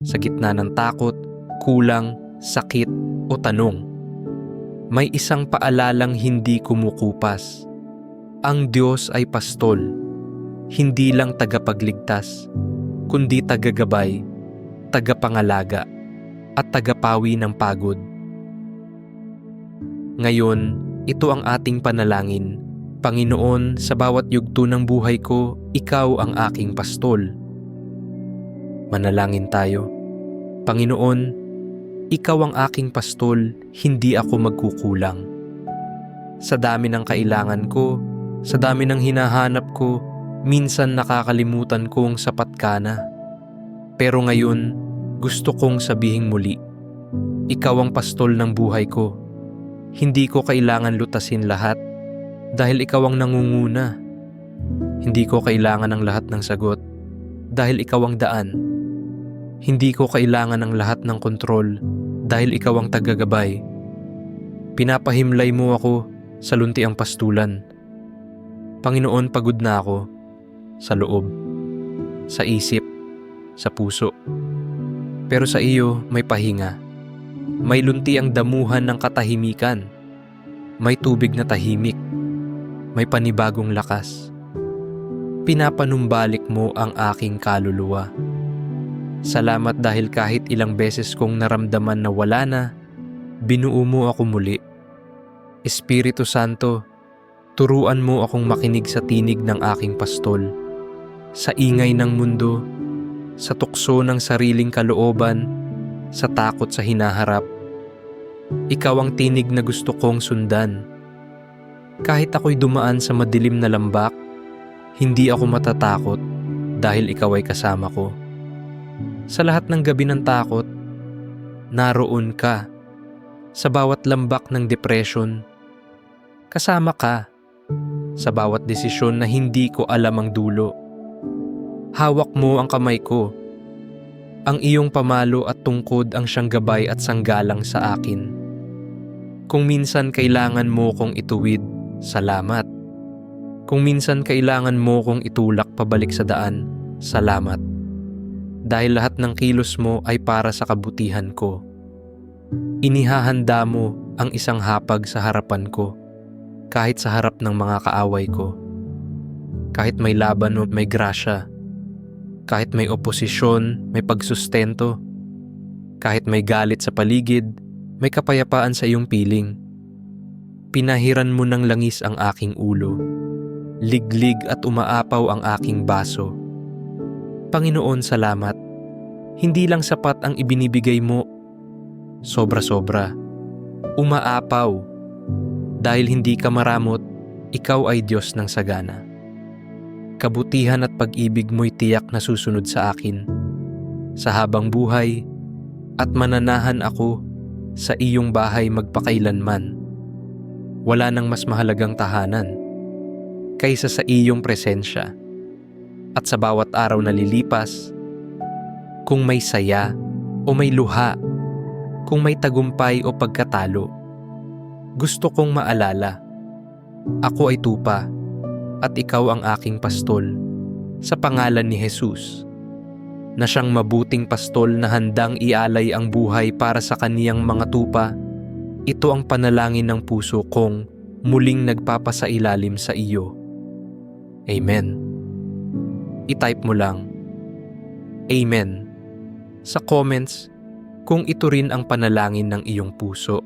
sa gitna ng takot, kulang, sakit o tanong. May isang paalalang hindi kumukupas. Ang Diyos ay pastol, hindi lang tagapagligtas, kundi tagagabay, tagapangalaga, at tagapawi ng pagod. Ngayon, ito ang ating panalangin. Panginoon, sa bawat yugto ng buhay ko, Ikaw ang aking pastol. Manalangin tayo. Panginoon, Ikaw ang aking pastol, hindi ako magkukulang. Sa dami ng kailangan ko, sa dami ng hinahanap ko, minsan nakakalimutan kong sapat ka na. Pero ngayon, gusto kong sabihing muli, Ikaw ang pastol ng buhay ko. Hindi ko kailangan lutasin lahat dahil ikaw ang nangunguna. Hindi ko kailangan ng lahat ng sagot dahil ikaw ang daan. Hindi ko kailangan ng lahat ng kontrol dahil ikaw ang tagagabay. Pinapahimlay mo ako sa luntiang pastulan. Panginoon, pagod na ako sa loob, sa isip, sa puso. Pero sa iyo may pahinga. May lunti ang damuhan ng katahimikan. May tubig na tahimik. May panibagong lakas. Pinapanumbalik mo ang aking kaluluwa. Salamat dahil kahit ilang beses kong naramdaman na wala na, binuo mo ako muli. Espiritu Santo, turuan mo akong makinig sa tinig ng aking pastol. Sa ingay ng mundo, sa tukso ng sariling kalooban, sa takot sa hinaharap. Ikaw ang tinig na gusto kong sundan. Kahit ako'y dumaan sa madilim na lambak, hindi ako matatakot dahil ikaw ay kasama ko. Sa lahat ng gabi ng takot, naroon ka. Sa bawat lambak ng depression, kasama ka. Sa bawat desisyon na hindi ko alam ang dulo. Hawak mo ang kamay ko ang iyong pamalo at tungkod ang siyang gabay at sanggalang sa akin. Kung minsan kailangan mo kong ituwid, salamat. Kung minsan kailangan mo kong itulak pabalik sa daan, salamat. Dahil lahat ng kilos mo ay para sa kabutihan ko. Inihahanda mo ang isang hapag sa harapan ko, kahit sa harap ng mga kaaway ko. Kahit may laban o may grasya, kahit may oposisyon, may pagsustento. Kahit may galit sa paligid, may kapayapaan sa iyong piling. Pinahiran mo ng langis ang aking ulo. Liglig at umaapaw ang aking baso. Panginoon, salamat. Hindi lang sapat ang ibinibigay mo. Sobra-sobra. Umaapaw. Dahil hindi ka maramot, ikaw ay Diyos ng sagana kabutihan at pag-ibig mo'y tiyak na susunod sa akin. Sa habang buhay, at mananahan ako sa iyong bahay magpakailanman. Wala nang mas mahalagang tahanan kaysa sa iyong presensya. At sa bawat araw na lilipas, kung may saya o may luha, kung may tagumpay o pagkatalo, gusto kong maalala, ako ay tupa at ikaw ang aking pastol sa pangalan ni Jesus na siyang mabuting pastol na handang ialay ang buhay para sa kaniyang mga tupa. Ito ang panalangin ng puso kong muling nagpapasailalim sa iyo. Amen. I-type mo lang, Amen, sa comments kung ito rin ang panalangin ng iyong puso.